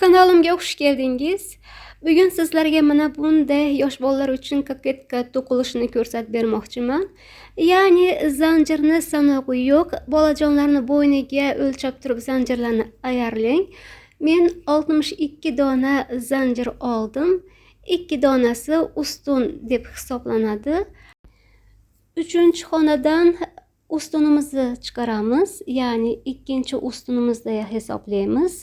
Kanalimga xush keldingiz. Bugun sizlarga mana bunday yosh bolalar uchun koketka to'qilishini ko'rsatib bermoqchiman. Ya'ni zanjirni sanog'i yo'q, bolajonlarni bo'yniga o'lchab turib zanjirlarni ayarlang. Men 62 dona zanjir oldim. 2 donasi ustun deb hisoblanadi. 3-xonadan ustunimizni chiqaramiz, ya'ni ikkinchi ustunimizda hisoblaymiz.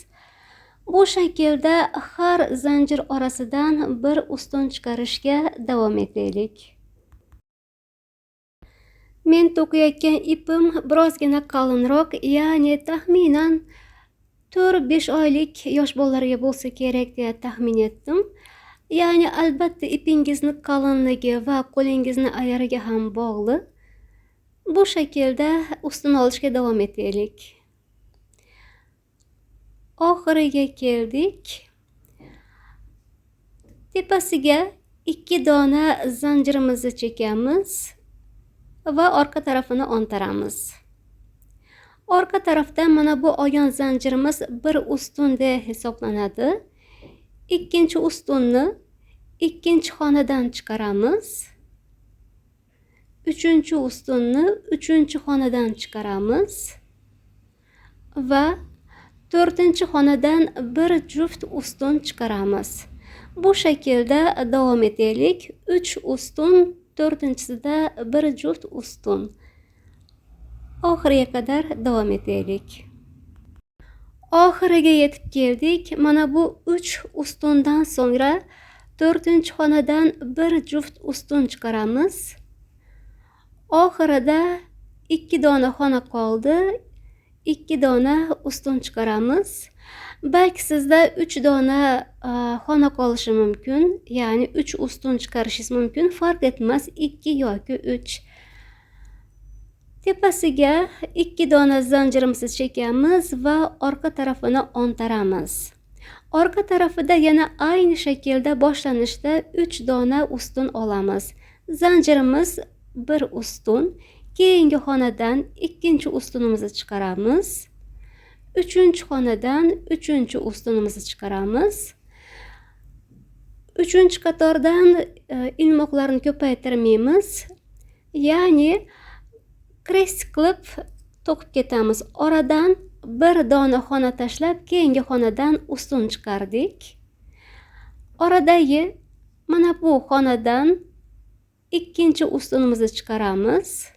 Bu shaklda har zanjir orasidan bir ustun chiqarishga davom etaylik. Men to'qiyotgan ipim birozgina qalinroq, ya'ni taxminan 4-5 oylik yosh bolalarga bo'lsa kerak deya taxmin etdim. Ya'ni albatta ipingizni qalinligi va qo'lingizni ayariga ham bog'liq. Bu shaklda ustun olishga davom etaylik. Oxiriga keldik. Tepasiga ikki dona zanjirimizni chekamiz va orqa tarafini ontaramiz. Orqa tarafda mana bu olgan zanjirimiz bir ustun hisoblanadi. Ikkinchi ustunni ikkinchi xonadan chiqaramiz. Uchinchi ustunni uchinchi xonadan chiqaramiz va to'rtinchi xonadan bir juft ustun chiqaramiz. Bu shaklda davom etaylik. Uch ustun to'rtinchisida bir juft ustun. Oxiriga qadar davom etaylik. Oxiriga yetib keldik. Mana bu uch ustundan so'ngra to'rtinchi xonadan bir juft ustun chiqaramiz. Oxirida ikki dona xona qoldi. Ikki dona ustun chiqaramiz. Balki sizda uch dona xona qolishi mumkin ya'ni uch ustun chiqarishingiz mumkin farq etmas ikki yoki uch. Tepasiga ikki dona zanjirimizni chekamiz va orqa tarafini ontaramiz. Orqa tarafida yana ayni shaklda boshlanishda uch dona ustun olamiz. Zanjirimiz bir ustun keyingi xonadan ikkinchi ustunimizni chiqaramiz. Uchinchi xonadan uchinchi ustunimizni chiqaramiz. Uchinchi qatordan e, ilmoqlarni ko'paytirmaymiz. Ya'ni krestik qilib to'qib ketamiz. Oradan bir dona xona tashlab keyingi xonadan ustun chiqardik. Oradagi mana bu xonadan ikkinchi ustunimizni chiqaramiz.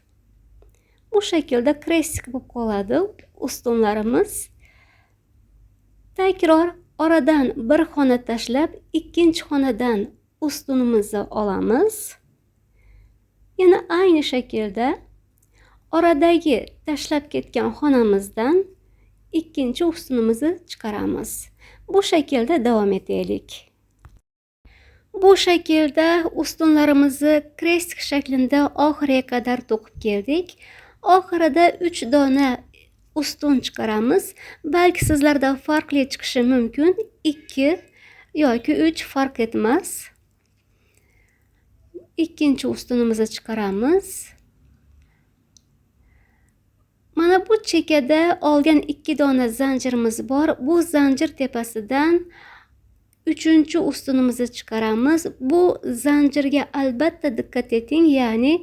Bu shaklda krestik bo'lib qoladi ustunlarimiz takror oradan bir xona tashlab ikkinchi xonadan ustunimizni olamiz yana ayni shaklda oradagi tashlab ketgan xonamizdan ikkinchi ustunimizni chiqaramiz bu shaklda davom etaylik bu shaklda ustunlarimizni krestik shaklida oxiriga qadar to'qib keldik oxirida uch dona ustun chiqaramiz balki sizlarda farqli chiqishi mumkin ikki yoki uch farq etmas ikkinchi ustunimizni chiqaramiz mana bu chekkada olgan ikki dona zanjirimiz bor bu zanjir tepasidan uchinchi ustunimizni chiqaramiz bu zanjirga albatta diqqat eting ya'ni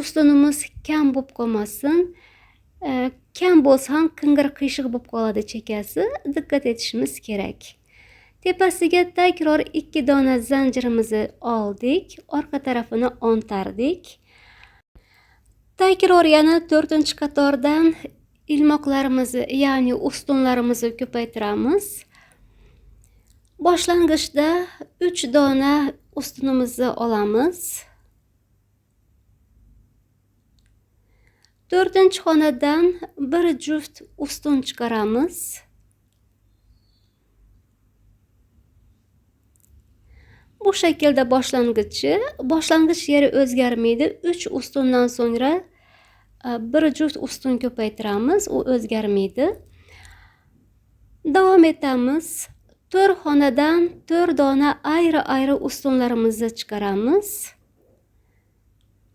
ustunimiz kam bo'lib qolmasin. E, kam bo'lsa ham qing'ir qiyshiq bo'lib qoladi chekasi. Diqqat etishimiz kerak. Tepasiga takror ikki dona zanjirimizni oldik. Orqa tarafini ontardik. Takror yana to'rtinchi qatordan ilmoqlarimizni ya'ni ustunlarimizni ko'paytiramiz. Boshlang'ichda uch dona ustunimizni olamiz. To'rtinchi xonadan bir juft ustun chiqaramiz. Bu shaklda boshlang'ichi boshlang'ich yeri o'zgarmaydi. Uch ustundan so'ngra e, bir juft ustun ko'paytiramiz u o'zgarmaydi. Davom etamiz. To'rt xonadan to'rt dona ayri ayri ustunlarimizni chiqaramiz.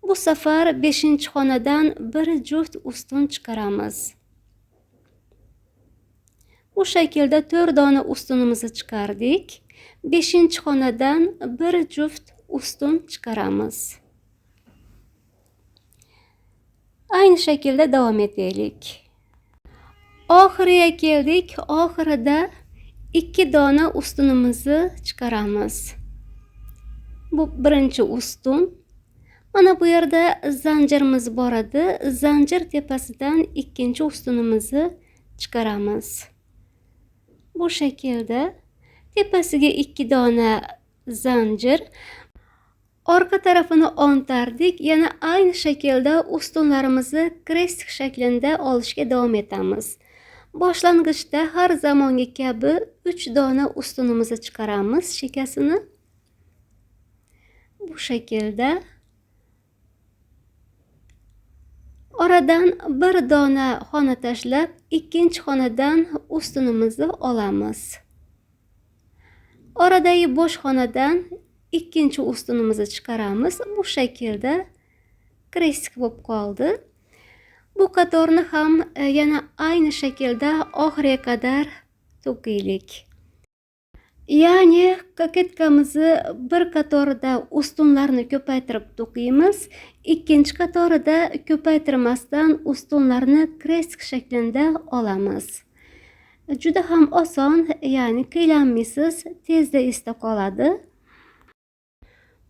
Bu safar beshinchi xonadan bir juft ustun chiqaramiz bu shaklda to'rt dona ustunimizni chiqardik beshinchi xonadan bir juft ustun chiqaramiz ayni shaklda davom etaylik oxiriga keldik oxirida ikki dona ustunimizni chiqaramiz bu birinchi ustun mana bu yerda zanjirimiz bor edi zanjir tepasidan ikkinchi ustunimizni chiqaramiz bu shaklda tepasiga ikki dona zanjir orqa tarafini o'ntardik yana ayni shaklda ustunlarimizni krestik shaklida olishga davom etamiz boshlang'ichda har zamongi kabi uch dona ustunimizni chiqaramiz chekasini bu shaklda oradan bir dona xona tashlab ikkinchi xonadan ustunimizni olamiz. Oradagi bo'sh xonadan ikkinchi ustunimizni chiqaramiz. Bu shaklda krestik bo'lib qoldi. Bu qatorni ham e, yana ayni shaklda oxiriga qadar to'qiylik ya'ni koketkamizni bir qatorida ustunlarni ko'paytirib to'qiymiz. Ikkinchi qatorida ko'paytirmasdan ustunlarni krestik shaklida olamiz. Juda ham oson ya'ni qiylanmaysiz tezda esda qoladi.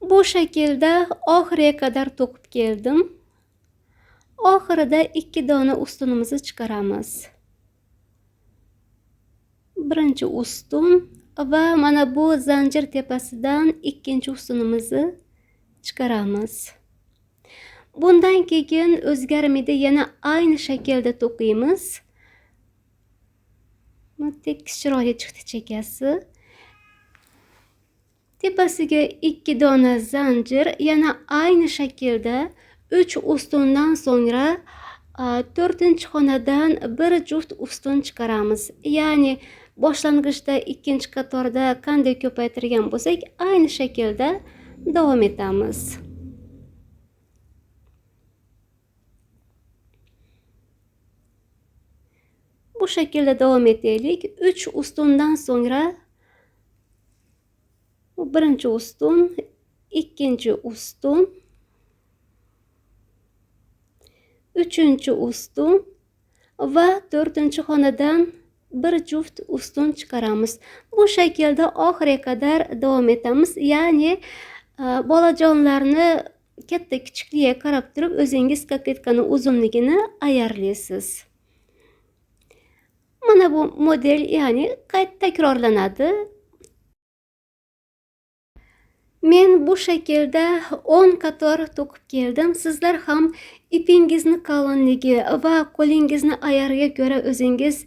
Bu shaklda oxiriga qadar to'qib keldim. Oxirida ikki dona ustunimizni chiqaramiz. Birinchi ustun va mana bu zanjir tepasidan ikkinchi ustunimizni chiqaramiz. Bundan keyin o'zgarmaydi yana ayni shaklda to'qiymiz. Tekis chiroyli chiqdi chekasi tepasiga ikki dona zanjir yana ayni shaklda uch ustundan so'ngra to'rtinchi xonadan bir juft ustun chiqaramiz. Ya'ni boshlang'ichda ikkinchi qatorda qanday ko'paytirgan bo'lsak ayni shaklda davom etamiz. Bu shaklda davom etaylik. Uch ustundan so'ngra birinchi ustun ikkinchi ustun uchinchi ustun va to'rtinchi xonadan bir juft ustun chiqaramiz. Bu shaklda oxiriga qadar davom etamiz. Ya'ni e, bolajonlarni katta kichikligiga qarab turib o'zingiz koketkani uzunligini ayarlaysiz. Mana bu model ya'ni qayta takrorlanadi? Men bu shaklda o'n qator to'qib keldim. Sizlar ham ipingizni qalinligi va qo'lingizni ayariga ko'ra o'zingiz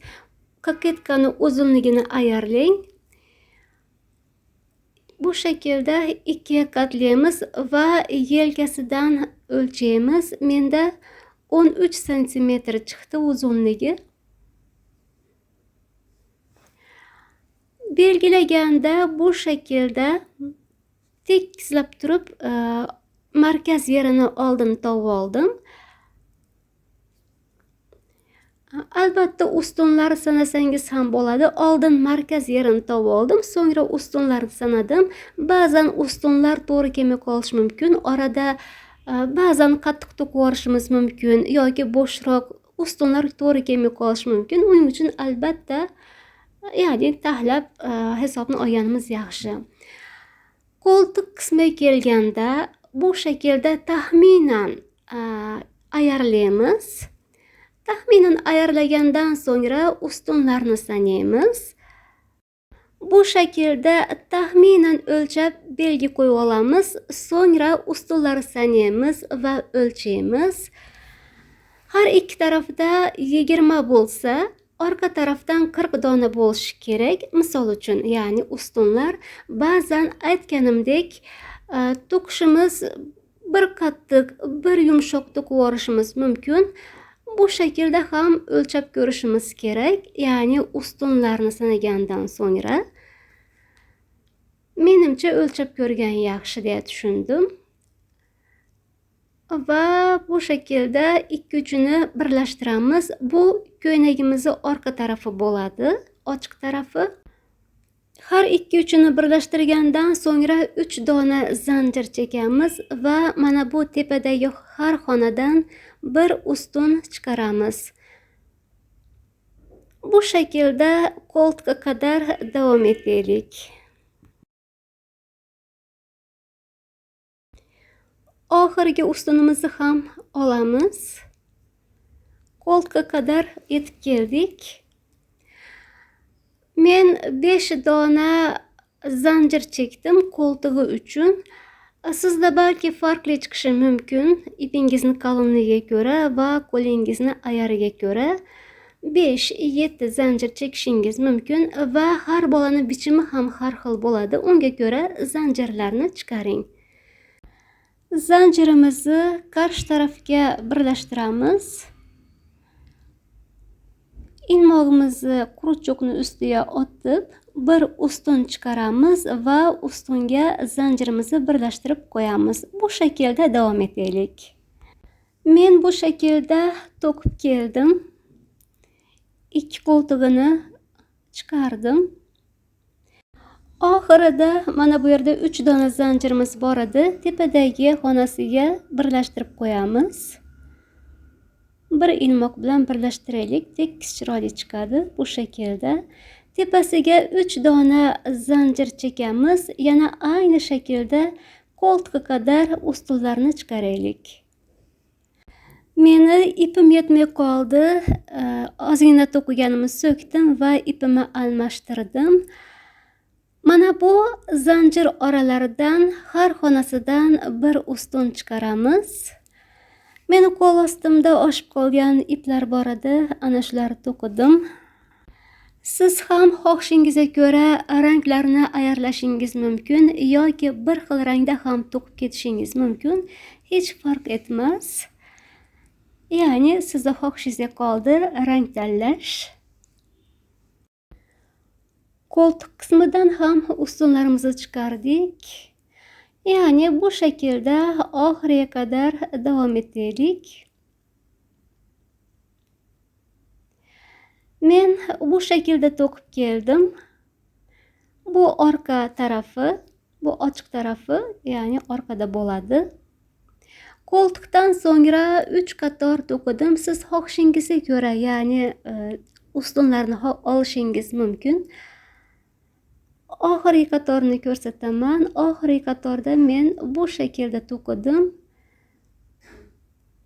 koketkani uzunligini ayarlang. Bu shaklda ikkiga qatlaymiz va yelkasidan o'lchaymiz. Menda o'n uch santimetr chiqdi uzunligi. Belgilaganda bu shaklda tekislab turib eh, markaz yerini oldin topib oldim. Albatta ustunlar sanasangiz ham bo'ladi. Oldin markaz yerini topib oldim so'ngra ustunlarni sanadim. Ba'zan ustunlar to'g'ri kelmay qolishi mumkin. Orada e, ba'zan qattiq to'qib yuborishimiz mumkin yoki bo'shroq ustunlar to'g'ri kelmay qolishi mumkin. Uning uchun albatta ya'ni tahlab e, hisobni olganimiz yaxshi. Qo'ltiq qismiga kelganda bu shaklda taxminan e, ayarlaymiz. Taxminan ayarlagandan so'ngra ustunlarni sanaymiz. Bu shaklda taxminan o'lchab belgi qo'yib olamiz. So'ngra ustunlarni sanaymiz va o'lchaymiz. Har ikki tarafda yigirma bo'lsa orqa tarafdan qirq dona bo'lishi kerak. Misol uchun ya'ni ustunlar. Ba'zan aytganimdek e, to'qishimiz bir qattiq bir yumshoq to'qib mumkin. Bu shaklda ham o'lchab ko'rishimiz kerak. Ya'ni ustunlarni sanagandan so'ngra. Menimcha o'lchab ko'rgan yaxshi deya tushundim. Va bu shaklda ikki uchini birlashtiramiz. Bu ko'ylagimizni orqa tarafi bo'ladi ochiq tarafi. Har ikki uchini birlashtirgandan so'ngra uch dona zanjir chekamiz va mana bu tepadagi har xonadan bir ustun chiqaramiz. Bu shaklda qo'ltiqqa qadar davom etaylik. Oxirgi ustunimizni ham olamiz. Qo'ltiqqa qadar yetib keldik. Men besh dona zanjir chekdim qo'ltig'i uchun. Sizda balki farqli chiqishi mumkin. Ipingizni qalinligiga ko'ra va qo'lingizni ayariga ko'ra besh yetti zanjir chekishingiz mumkin va har bolani bichimi ham har xil bo'ladi. Unga ko'ra zanjirlarni chiqaring. Zanjirimizni qarshi tarafga birlashtiramiz. İlmog'imizni quruchoqni ustiga otib bir ustun chiqaramiz va ustunga zanjirimizni birlashtirib qo'yamiz bu shaklda davom etaylik men bu shaklda to'qib keldim ikki qo'ltig'ini chiqardim oxirida mana bu yerda uch dona zanjirimiz bor edi tepadagi xonasiga birlashtirib qo'yamiz bir ilmoq bilan birlashtiraylik. Tekis chiroyli chiqadi bu shaklda. Tepasiga uch dona zanjir chekamiz. Yana ayni shaklda qo'ltiqqa qadar ustunlarni chiqaraylik. Meni ipim yetmay qoldi. Ozgina to'qiganimni so'kdim va ipimni almashtirdim. Mana bu zanjir oralaridan har xonasidan bir ustun chiqaramiz. Meni qo'l ostimda oshib qolgan iplar bor edi. Ana shularni to'qidim. Siz ham xohishingizga ko'ra ranglarni ayarlashingiz mumkin yoki bir xil rangda ham to'qib ketishingiz mumkin. Hech farq etmas. Ya'ni sizni xohishingizga qoldi rang tanlash. Qo'ltiq qismidan ham ustunlarimizni chiqardik. Ya'ni bu shaklda oxiriga qadar davom etaylik men bu shaklda to'qib keldim bu orqa tarafi bu ochiq tarafi ya'ni orqada bo'ladi qo'ltiqdan so'ngra 3 qator to'qidim siz xohishingizga ko'ra ya'ni e, ustunlarni olishingiz mumkin oxirgi qatorni ko'rsataman. Oxirgi qatorda men bu shaklda to'qidim.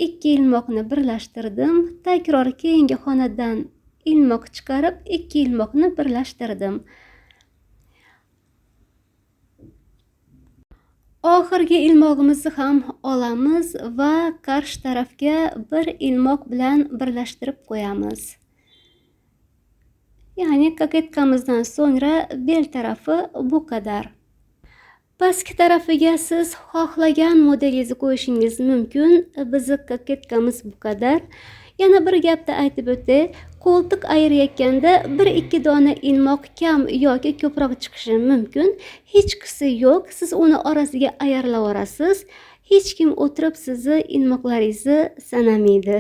Ikki ilmoqni birlashtirdim. Takror keyingi xonadan ilmoq chiqarib ikki ilmoqni birlashtirdim. Oxirgi ilmog'imizni ham olamiz va qarshi tarafga bir ilmoq bilan birlashtirib qo'yamiz. Ya'ni koketkamizdan so'ngra bel tarafi bu qadar pastki tarafiga siz xohlagan modelingizni qo'yishingiz mumkin bizni koketkamiz bu qadar yana bir gapni aytib o'tay qo'ltiq ayirayotganda bir ikki dona ilmoq kam yoki ko'proq chiqishi mumkin. Hech qisi yo'q siz uni orasiga ayarlab yuborasiz hech kim o'tirib sizni ilmoqlaringizni sanamaydi